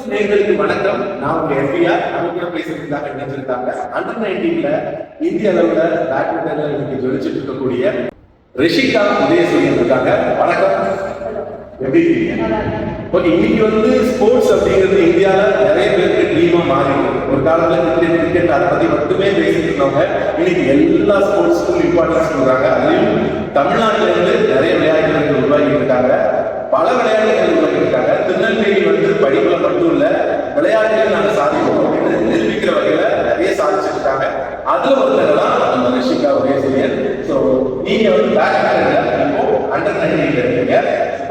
News வணக்கம். நான் உங்க எம்பிஆர் நம்ம கூட பேசுறதுக்காக இணைஞ்சிருக்காங்க அண்டர் நைன்டீன்ல இந்திய அளவுல பேட்மிண்டன்ல இன்னைக்கு ஜொலிச்சுட்டு இருக்கக்கூடிய ரிஷிகா உதயசூரியன் இருக்காங்க வணக்கம். எப்படி ஓகே இன்னைக்கு வந்து ஸ்போர்ட்ஸ் அப்படிங்கிறது இந்தியால நிறைய பேருக்கு ட்ரீமா மாறி ஒரு காலத்துல கிரிக்கெட் கிரிக்கெட் அதை பத்தி மட்டுமே பேசிட்டு இருந்தவங்க இன்னைக்கு எல்லா ஸ்போர்ட்ஸ்க்கும் இம்பார்ட்டன்ஸ் கொடுக்குறாங்க அதுலயும் தமிழ்நாட்டுல இருந்து நிறைய விளையாட்டுகள் உருவாகி இருக்காங்க. பல விளையாட்டுகள் உருவாகி இருக்காங்க திருநெல்வேலி வந்து படிப்புல மட்டும் இல்ல விளையாட்டுகள் நாங்க சாதிப்போம் அப்படின்னு நிரூபிக்கிற வகையில நிறைய சாதிச்சிருக்காங்க அதுல ஒருத்தர் தான் நம்ம ரிஷிகா ஸோ நீங்க வந்து பேட்மிண்டன்ல இப்போ அண்டர் நைன்டீன்ல இருக்கீங்க.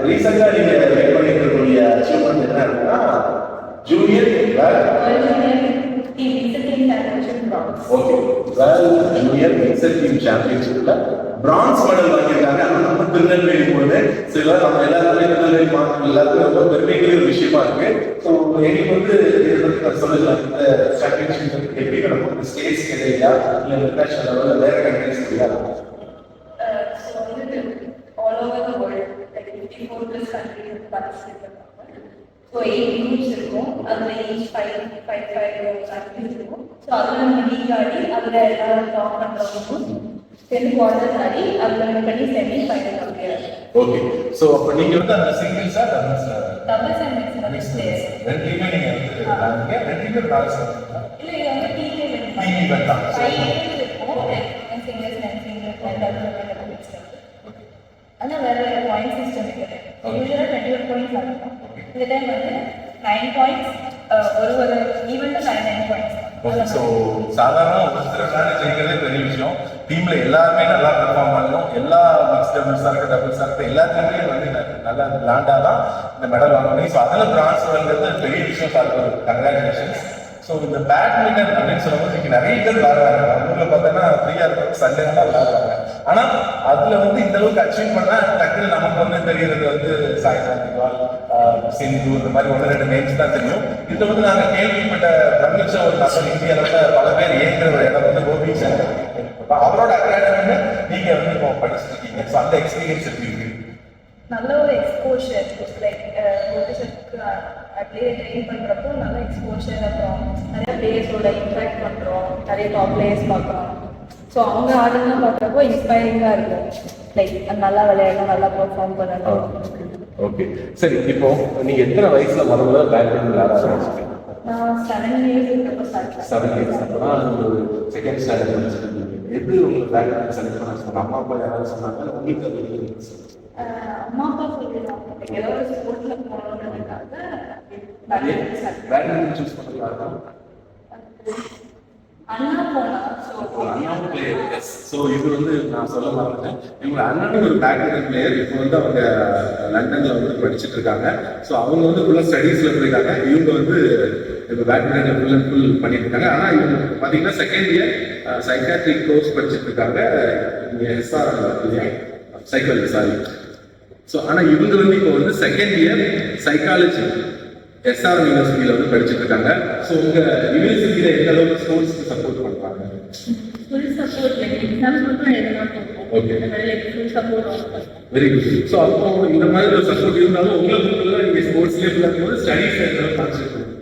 ரீசெண்டா நீங்க வெயிட் பண்ணிட்டு இருக்கக்கூடிய அச்சீவ்மெண்ட் என்ன இருக்குன்னா junior okay junior mixed team சாம்பியன்ஷிப்ல bronze medal வாங்கியிருக்காங்க. நம்ம எல்லாருமே திருநெல்வேலி எல்லாருக்கும் ரொம்ப பெருமைக்குரிய ஒரு விஷயமா இருக்கு. ஸோ எனக்கு வந்து இதை பத்தி நான் சொல்லலாம் இந்த சாம்பியன்ஷிப் எப்படி நடக்கும் இந்த ஸ்டேட்ஸ் கிடையா இல்லை இன்டர்நேஷனல் லெவலில் வேற கண்ட்ரிஸ் கிடையா uh, all over the world, like 54 plus countries இருக்கும். அதுல each ஃபைவ் ஃபைவ் ஃபைவ் இருக்கும். ஸோ அதில் நம்ம லீக் ஆடி அதில் எல்லாரும் டாப் பண்றவங்க. டென் குவார்டர்ஸ் ஆடி அதுல win பண்ணி செமி ஃபைனல் ஓகே ஸோ அப்போ நீங்க வந்து அந்த சிங்கிள்ஸா டபுள்ஸா டபுள்ஸ் அண்ட் மிக்ஸ் பிளேயர்ஸ் ரெண்டுலையுமே நீங்க வந்து பேலன்ஸ் பண்ணுறீங்களா இல்ல இது வந்து டீம் இவெண்ட் Team event தான். ஃபைவ் இவெண்ட்ஸ் இருக்கும் singles and singles and double mix ஆனா வேற பாயிண்ட் சிஸ்டம் இருக்குது Okay. Usually twenty one points ஆகும் Okay. இந்த டைம் வந்து நைன் பாயிண்ட்ஸ் ஒரு ஒரு event nine nine okay so points சாதாரண ஜெயிக்கிறதே பெரிய விஷயம். டீம்ல எல்லாருமே நல்லா பெர்ஃபார்ம் பண்ணணும். எல்லா மிக்ஸ் டபுள்ஸாக இருக்க டபுள்ஸாக இருக்க எல்லாத்துலேயுமே வந்து நல்லா விளாண்டா தான் இந்த மெடல் வாங்கணும். ஸோ அதில் பிரான்ஸ் வாங்குறது பெரிய விஷயம் பார்க்குறது கங்க்ராச்சுலேஷன்ஸ் ஸோ இந்த பேட்மிண்டன் அப்படின்னு சொல்லும்போது இன்னைக்கு நிறைய பேர் விளாடுறாங்க நம்ம ஊரில் பார்த்தோன்னா ஃப்ரீயாக இருக்கும் சண்டே விளாடுறாங்க ஆனால் அதில் வந்து இந்த அளவுக்கு அச்சீவ் பண்ணால் டக்குனு நமக்கு வந்து தெரியறது வந்து சாய்னா நேவால் சிந்து இந்த மாதிரி ஒன்று ரெண்டு நேம்ஸ் தான் தெரியும். இதில் வந்து நாங்கள் கேள்விப்பட்ட பிரமிச்ச ஒரு நபர் இந்தியாவில் பல பேர் ஏங்குற ஒரு இடம் வந்து கோபி சங்கர். அவரோட அகாடமியில் நீங்கள் வந்து இப்போ படிச்சுட்டு இருக்கீங்க ஸோ அந்த எக்ஸ்பீரியன்ஸ் எப்படி இருக்கு? நல்ல ஒரு எக்ஸ்போஷர் லைக் மோட்டிவேஷனுக்கு அப்படியே ட்ரெயின் பண்றப்போ நல்ல எக்ஸ்போஷர் அப்புறம் நிறைய பிளேயர்ஸோட இன்ட்ராக்ட் பண்றோம். நிறைய டாப் பிளேயர்ஸ் பார்க்குறோம். ஸோ அவங்க ஆடுலாம் பார்க்குறப்போ இன்ஸ்பைரிங்காக இருக்கும். லைக் நல்லா விளையாடணும் நல்லா பெர்ஃபார்ம் பண்ணணும். ஓகே சரி இப்போ நீங்க எத்தனை வயசுல முதல்ல பேட்மிண்டன் விளையாட ஆரம்பிச்சீங்க நான் செவன் இயர்ஸ் செவன் இயர்ஸ் ஒரு செகண்ட் ஸ்டாண்டர்ட் படிச்சிருக்கீங்க எப்படி உங்களுக்கு பேட்மிண்டன் செலக்ட் பண்ண சொன்னாங்க அம்மா அப்பா யாராவது சொன்னாங்க உங்களுக்கு அது அம்மா அப்பா சொல்லிடுவாங்க ஏதோ ஒரு ஸ்போர்ட்ஸ்ல போகணுன்றதுக்காக பேட்மிண்டன் சூஸ் பண்ணது அண்ணாவும் பிளேயர் எஸ் ஸோ இது வந்து நான் சொல்ல மறந்துட்டேன். இவங்க அண்ணனும் ஒரு பேட்மிண்டன் பிளேயர் இப்போ வந்து அவங்க லண்டனில் வந்து படிச்சுட்டு இருக்காங்க. ஸோ அவங்க வந்து ஃபுல்லாக ஸ்டடீஸில் போயிருக்காங்க. இவங்க வந்து இப்போ பேட்மிண்டன் ஃபுல் அண்ட் ஃபுல் பண்ணிட்டு இருக்காங்க. ஆனால் இவங்க பார்த்தீங்கன்னா செகண்ட் இயர் சைக்காட்ரிக் கோர்ஸ் படிச்சுட்டு இருக்காங்க. இங்கே எஸ்ஆர் இல்லையா? சைக்காலஜி சாரி ஸோ ஆனால் இவங்க வந்து இப்போ வந்து செகண்ட் இயர் சைக்காலஜி எஸ்ஆர் யூனிவர்சிட்டியில் வந்து படிச்சுட்டு இருக்காங்க. ஸோ உங்க யூனிவர்சிட்டியில் எந்த அளவுக்கு ஸ்போர்ட்ஸ்க்கு சப்போர்ட் பண்றாங்க? வெரி குட் ஸோ அப்போ இந்த மாதிரி ஒரு சப்போர்ட் இருந்தாலும் உங்களுக்கு நீங்க ஸ்போர்ட்ஸ்லேயே இருக்கும்போது ஸ்டடீஸ் எந்த அளவுக்கு கான்சென்ட்ரேட்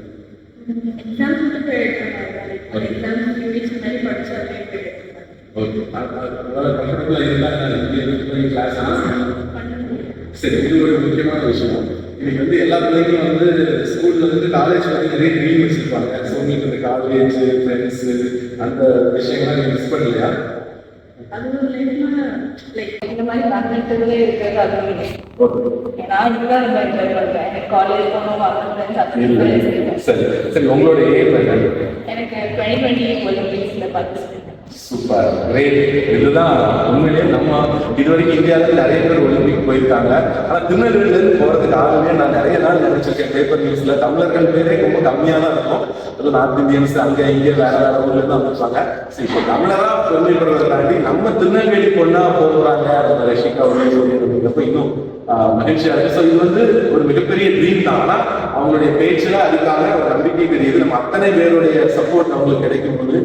எக்ஸாம்ஸ் மட்டும் போய் எழுதணும் like Okay. Exams two weeks முன்னாடி படிச்சு அப்படியே போய் எழுதணும். ஓகே அதனால கம்ஃபர்டபுளாக இருந்தாங்க கிளாஸ் பண்ணணும் சரி இது ஒரு முக்கியமான விஷயம். இன்னைக்கு வந்து எல்லா பிள்ளைங்களும் வந்து ஸ்கூல்ல வந்து காலேஜ் வந்து நிறைய ட்ரீம் வச்சிருப்பாங்க. ஸோ உங்களுக்கு இந்த காலேஜ் ஃப்ரெண்ட்ஸ் அந்த விஷயங்கள்லாம் நீங்க மிஸ் பண்ணலையா? அது ஒரு லைஃப்ல லைக் இந்த மாதிரி பேட்மிண்டன்லேயே இருக்கிறது அது ஒரு life. நான் இதுதான் ரொம்ப என்ஜாய் எனக்கு காலேஜ் போகணும் வரணும் சரி சரி உங்களோட ஏம் எனக்கு டுவெண்ட்டி டுவெண்ட்டி சூப்பர் கிரேட் இதுதான் உண்மையிலேயே நம்ம இது வரைக்கும் இந்தியாவில் நிறைய பேர் ஒலிம்பிக் போயிருக்காங்க. ஆனா திருநெல்வேலியில இருந்து போறதுக்கு ஆகவே நான் நிறைய நாள் நினைச்சிருக்கேன். பேப்பர் நியூஸ்ல தமிழர்கள் பேரே ரொம்ப கம்மியா தான் இருக்கும். அதுவும் நார்த் இந்தியன்ஸ் அங்க இங்க வேற வேற ஊர்ல இருந்து வந்துருப்பாங்க. சரி இப்போ தமிழரா பெருமைப்படுறதை தாண்டி நம்ம திருநெல்வேலி பொண்ணா போகிறாங்க அந்த ரஷிகா அப்படிங்கிறப்ப இன்னும் ஆஹ், மகிழ்ச்சியா இருக்கு. ஸோ இது வந்து ஒரு மிகப்பெரிய ட்ரீம் தான். ஆனா அவங்களுடைய பேச்சுல அதுக்கான ஒரு நம்பிக்கை தெரியுது நம்ம அத்தனை பேருடைய சப்போர்ட் அவங்களுக்கு கிடைக்கும் போது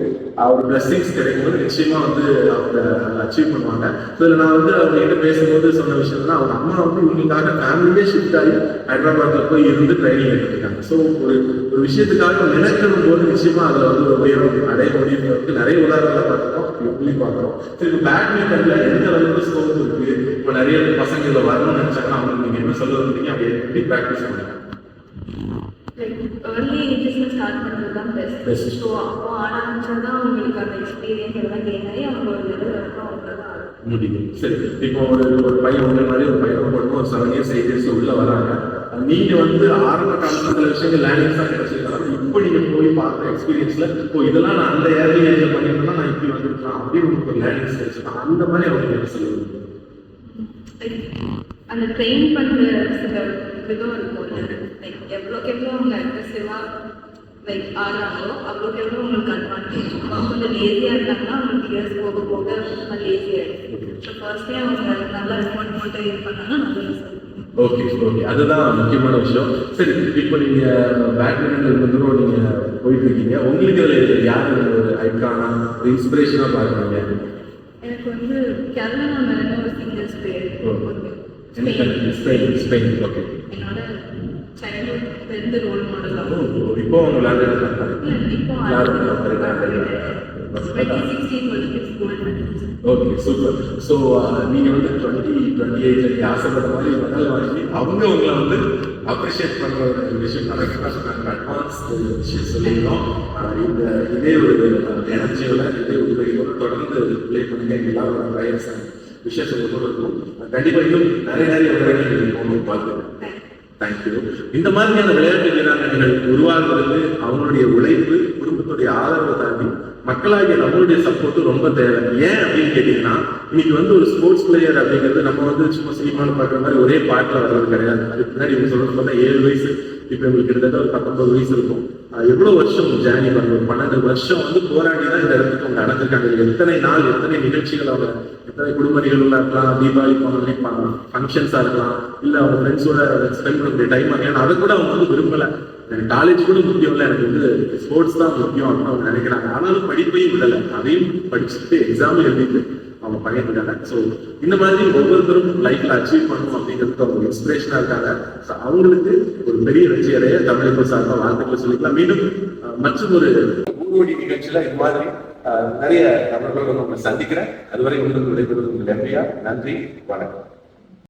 ஒரு பிளஸ்ஸிங்ஸ் கிடைக்கும்போது நிச்சயமா வந்து அவங்க அச்சீவ் பண்ணுவாங்க. ஸோ இதில் நான் வந்து அவங்க கிட்ட பேசும்போது சொன்ன விஷயம் அவங்க அம்மா வந்து இவங்களுக்காக ஃபேமிலியே ஷிஃப்ட் ஆகி ஹைதராபாத்ல போய் இருந்து ட்ரைனிங் எடுத்துருக்காங்க. ஸோ ஒரு ஒரு விஷயத்துக்காக மெனக்கணும் போது நிச்சயமா அதில் வந்து ஒரு உயரம் அடைய முடியுங்கிறதுக்கு நிறைய உதாரணங்களை பார்த்துருக்கோம். எப்படி பார்க்குறோம். சரி இப்போ பேட்மிண்டன்ல எந்த அளவுக்கு ஸ்கோப் இருக்கு? இப்போ நிறைய பசங்க இதில் வரணும்னு நினைச்சாங்கன்னா அவங்களுக்கு நீங்க என்ன சொல்ல வந்தீங்க அப்படி எப்படி ப்ராக்டிஸ் பண்ணுங்க ஸ்டார்ட் பண்ணுறது தான். பெஸ்ட் ஸோ அப்போ ஆட ஆரம்பிச்சா தான் அவங்களுக்கு அந்த எக்ஸ்பீரியன்ஸ் எல்லாம் கெயின் ஆகி அவங்க ஒரு லெவல் வரைக்கும் முடியும் சரி. இப்போ ஒரு ஒரு பையன் உங்களை மாதிரி ஒரு பையன் போட்டு ஒரு செவன் இயர்ஸ் எயிட் இயர்ஸ் உள்ள வராங்க. நீங்க வந்து ஆரம்ப காலத்துல சில விஷயங்கள் தான் கிடைச்சிருக்காங்க. இப்போ நீங்க போய் பார்த்த எக்ஸ்பீரியன்ஸ்ல இப்போ இதெல்லாம் நான் அந்த ஏர்லி ஏஜ்ல பண்ணியிருந்தா நான் இப்படி வந்திருக்கலாம். அப்படின்னு உங்களுக்கு ஒரு லேர்னிங்ஸ் கிடைச்சிருக்காங்க அந்த மாதிரி அவங்க என்ன சொல்லுவாங்க? அந்த ட்ரெயின் பண்ணுற சில விதம் இருக்கும்ல. லைக் எவ்வளோக்கு எவ்வளோ அவங்க அக்ரெசிவாக லைக் ஆடுறாங்களோ அவ்வளோக்கு எவ்வளோ உங்களுக்கு அட்வான்டேஜ் கொஞ்சம் லேசியாக இருந்தாங்கன்னா அவங்களுக்கு இயர்ஸ் போக போக ரொம்ப லேசி ஆகிடும் ஸோ ஃபர்ஸ்டே அவங்க நல்லா ரிமோட் போட்டு இது பண்ணாங்கன்னா நல்ல ரிசல்ட் ஓகே ஓகே அதுதான் முக்கியமான விஷயம். சரி இப்போ நீங்க பேட்மிண்டன் ரொம்ப தூரம் நீங்க போயிட்டு இருக்கீங்க உங்களுக்கு அதுல யார் ஒரு ஐக்கானா ஒரு இன்ஸ்பிரேஷனா பாக்குறீங்க எனக்கு வந்து கேரளா மேலே ஒரு சிங்கர்ஸ் பேர் ஸ்பெயின் ஸ்பெயின் ஓகே என்னோட சைல்ட்ஹுட் பெரிய ரோல் மாடலாக இப்போ அவங்க இப்போ மெடல்ஸ் ஓகே சூப்பர் ஸோ நீங்க வந்து டுவெண்ட்டி டுவெண்ட்டி எயிட்ல நீங்க ஆசைப்பட்ட மாதிரி மெடல் வாங்கி அவங்க உங்களை வந்து அப்ரிஷியேட் பண்ற ஒரு விஷயம் சொன்னாங்க. அட்வான்ஸ் விஷயம் சொல்லியிருக்கோம் இந்த இதே ஒரு எனர்ஜியோட இதே கையோட தொடர்ந்து ப்ளே பண்ணுங்க. எல்லாரும் ரைட்ஸ் விஷயம் சொல்ல கூட இருக்கும் கண்டிப்பா இன்னும் நிறைய நிறைய விளையாட்டு போகணும் பார்த்துருக்கேன் தேங்க்யூ இந்த மாதிரியான விளையாட்டு வீராங்கனைகள் உருவாகிறது அவங்களுடைய உழைப்பு குடும்பத்துடைய ஆதரவு தாண்டி மக்களாகிய நம்மளுடைய சப்போர்ட்டும் ரொம்ப தேவை. ஏன் அப்படின்னு கேட்டீங்கன்னா இன்னைக்கு வந்து ஒரு ஸ்போர்ட்ஸ் பிளேயர் அப்படிங்கிறது நம்ம வந்து சும்மா சினிமாவில் பார்க்குற மாதிரி ஒரே பாட்டில் வர்றது கிடையாது. அதுக்கு முன்னாடி இவங்க சொல்றது பார்த்தா ஏழு வயசு இப்போ உங்களுக்கு கிட்டத்தட்ட ஒரு பத்தொன்பது வயசு இருக்கும். எவ்வளோ எவ்வளவு வருஷம் ஜேர்னி பண்ண? பன்னெண்டு வருஷம் வந்து போராடி தான் இந்த இடத்துக்கு அவங்க அடைஞ்சிருக்காங்க எத்தனை நாள் எத்தனை நிகழ்ச்சிகள் அவங்க எத்தனை குடும்ப நிகழ்வுகளா இருக்கலாம் தீபாவளி போன ஃபங்க்ஷன்ஸா இருக்கலாம். இல்ல அவங்க ஃப்ரெண்ட்ஸோட ஸ்பெண்ட் பண்ணக்கூடிய டைம் ஏன்னா அதை கூட அவங்க வந்து விரும்பல. எனக்கு காலேஜ் கூட முக்கியம் இல்லை. எனக்கு வந்து ஸ்போர்ட்ஸ் தான் முக்கியம் அப்படின்னு அவங்க நினைக்கிறாங்க. ஆனாலும் படிப்பையும் விடல. அதையும் படிச்சுட்டு எக்ஸாம் எழுதிட்டு அவங்க பண்ணிட்டு ஸோ இந்த மாதிரி ஒவ்வொருத்தரும் லைஃப்ல அச்சீவ் பண்ணணும் அப்படிங்கிறது அவங்க இன்ஸ்பிரேஷனா இருக்காங்க. ஸோ அவங்களுக்கு ஒரு பெரிய வெற்றி அடைய தமிழக சார்பாக வாழ்த்துக்கள் சொல்லிக்கலாம். மீண்டும் மற்றும் ஒரு ஊர்வடி நிகழ்ச்சியில இது மாதிரி நிறைய நபர்களோட உங்களை சந்திக்கிறேன். அதுவரை உங்களுக்கு விடைபெறுவது உங்கள் நன்றியா நன்றி வணக்கம்.